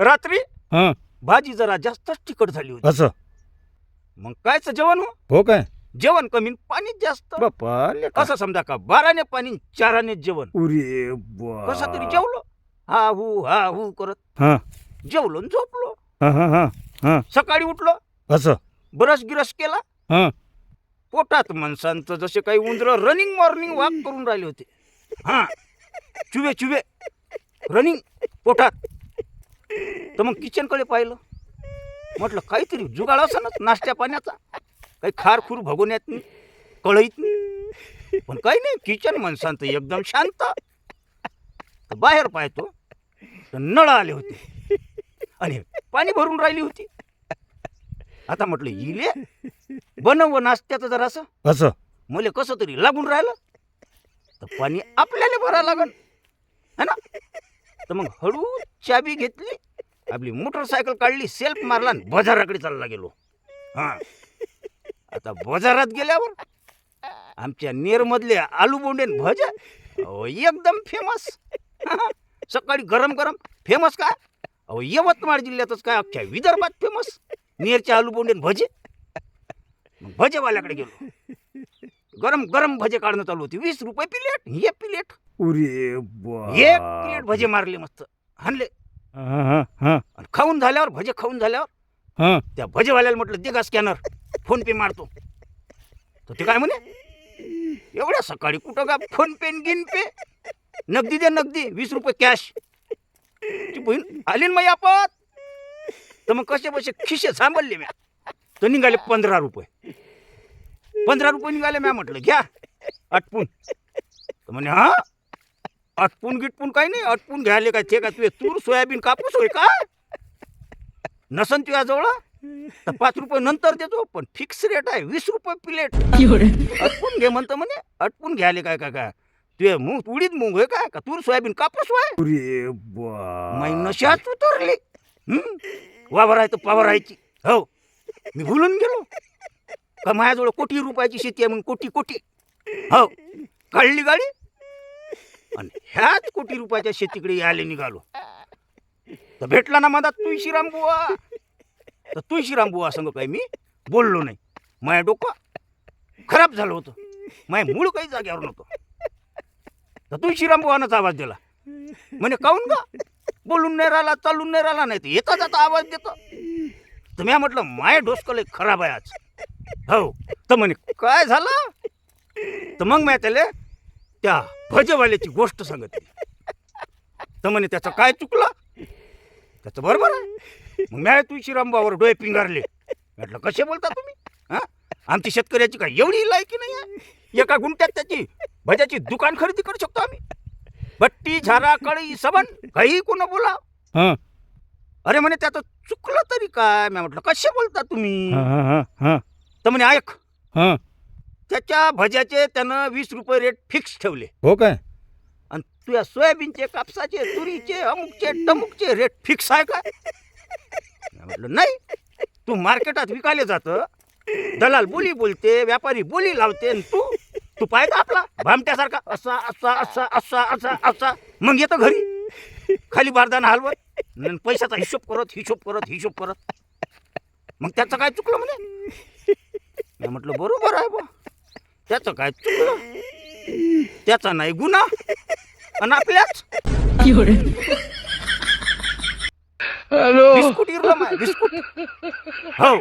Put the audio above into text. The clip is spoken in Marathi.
रात्री हा. भाजी जरा जास्तच तिखट झाली होती. असं? मग कायच जेवण हो? हो काय? जेवण कमी न पाणीच जास्त. बाप्पा लेका. असं समजा का बाराने पाणी न चाराने जेवण. उरे बा. कसं तरी जेवलो. हा हू हा हू करत. हा. जेवलो न झोपलो. हा हा हा हा. सकाळी उठलो. असं? ब्रश गिरस केला. हा. पोटात माणसांचं जसे काही उंदर रनिंग मॉर्निंग वॉक करून राहिले होते. हा. चुवे चुवे. रनिंग पोटात. तर मग किचनकडे पाहिलं. म्हटलं काहीतरी जुगाड असं नाश्त्या पाण्याचा. काही खार खूर भगवण्यात नाही कळईत नाही. पण काही नाही किचन माणसांचं एकदम शांत. बाहेर पाहतो तर नळ आले होते. आणि पाणी भरून राहिली होती. आता म्हटलं इले बनव नाश्त्याचं जरासं असं. मुले कसं तरी लागून राहिलं. तर पाणी आपल्याला भरा लागल है ना? तर मग हळू चाबी घेतली आपली मोटरसायकल काढली सेल्फ मारला आणि बाजाराकडे चालला गेलो. हा. आता बाजारात गेल्यावर आमच्या नेरमधले आलू बोंडेन भजा अहो एकदम फेमस सकाळी गरम गरम फेमस का? अहो यवतमाळ जिल्ह्यातच काय अख्ख्या विदर्भात फेमस नेरचे आलू बोंडेन भजे. मग भजेवाल्याकडे गेलो. गरम गरम भजे काढणं चालू होती. वीस रुपये प्लेट हे प्लेट उरे. एक प्लेट भजे मारले मस्त. हाणले. हा हा हा. आणि खाऊन झाल्यावर भजे खाऊन झाल्यावर हा. त्या भजेवाल्याला म्हटलं दे का स्कॅनर फोन पे मारतो. तर ते काय म्हणे? एवढ्या सकाळी कुठं का फोन पे गिन पे नगदी दे नगदी. वीस रुपये कॅश ती बहीण आली ना मग आपत. तर मग कसे बसे खिशे सांभाळले म्या. तर निघाले पंधरा रुपये. पंधरा रुपये निघाले म्या म्हटलं घ्या अटपून तर म्हणे हा? अटपून गिटपून काही नाही अटपून घ्यायले काय? ते का तुझे तूर सोयाबीन कापूस होय का? नसन तुझ्याजवळ तर पाच रुपये नंतर देतो पण फिक्स रेट आहे वीस रुपये प्लेट अटपून घे म्हणतं म्हणे अटपून घ्यायले काय का काय? तुझे मूग उडीद मूग आहे काय? का तूर सोयाबीन कापूस. मै नशाच उतरले. हं? वावर आहे तर पावर आहेची हो. मी भुलून गेलो. का माझ्याजवळ कोटी रुपयाची शेती आहे मग कोटी कोटी. हो. काढली गाडी आणि ह्याच कोटी रुपयाच्या शेतीकडे यायला निघालो. तर भेटला ना मधात तुळशीराम बुवा. तर तुळशीराम बुवा संग काही मी बोललो नाही. माझ्या डोकं खराब झालं होतं. माय मूळ काही जाग्यावर नव्हतं. तर तुळशीराम बुवानंच आवाज दिला. म्हणे काऊन का बोलून नाही राहिला चालून नाही राहिला नाही तर एकाच आता आवाज देतो. तर मी म्हटलं माय डोसकं लय खराब आहे आज. हो. तर म्हणे काय झालं? तर मग मी त्याला त्या भजेवाल्याची गोष्ट सांगितली तर म्हणे त्याचं काय चुकलं? त्याचं बरोबर आहे. मग मी तुळशीरामबावर डोळे पिंगारले. म्हटलं कसे बोलता तुम्ही? हा? आमची शेतकऱ्याची काय एवढी लायकी नाही आहे? एका गुंट्यात त्याची भज्याची दुकान खरेदी करू शकतो आम्ही? बट्टी झारा कळी सबन काही कोण बोला हा. अरे म्हणे त्याचं चुकलं तरी काय? मी म्हटलं कसे बोलता तुम्ही? हा हा हा हा. तर म्हणे ऐक. हा. त्याच्या भज्याचे त्यानं वीस रुपये रेट फिक्स ठेवले. हो काय? आणि तुझ्या सोयाबीनचे कापसाचे तुरीचे अमुकचे टमुकचे रेट फिक्स आहे का? मी म्हटलं नाही. तू मार्केटात विकायला जातं. दलाल बोली बोलते व्यापारी बोली लावते आणि तू तू पाहिजे आपला. भामट्यासारखा असा असा असा असा असा असा. मग येतो घरी. खाली बारदाना हलवत. आणि पैशाचा हिशोब करत हिशोब करत हिशोब करत. मग त्याचं काय चुकलं म्हणे? मी म्हटलं बरोबर आहे बा त्याचं काय चुकलं त्याचा नाही गुन्हा आणि आपल्याच बिस्कुट इरलं माय बिस्कुट हो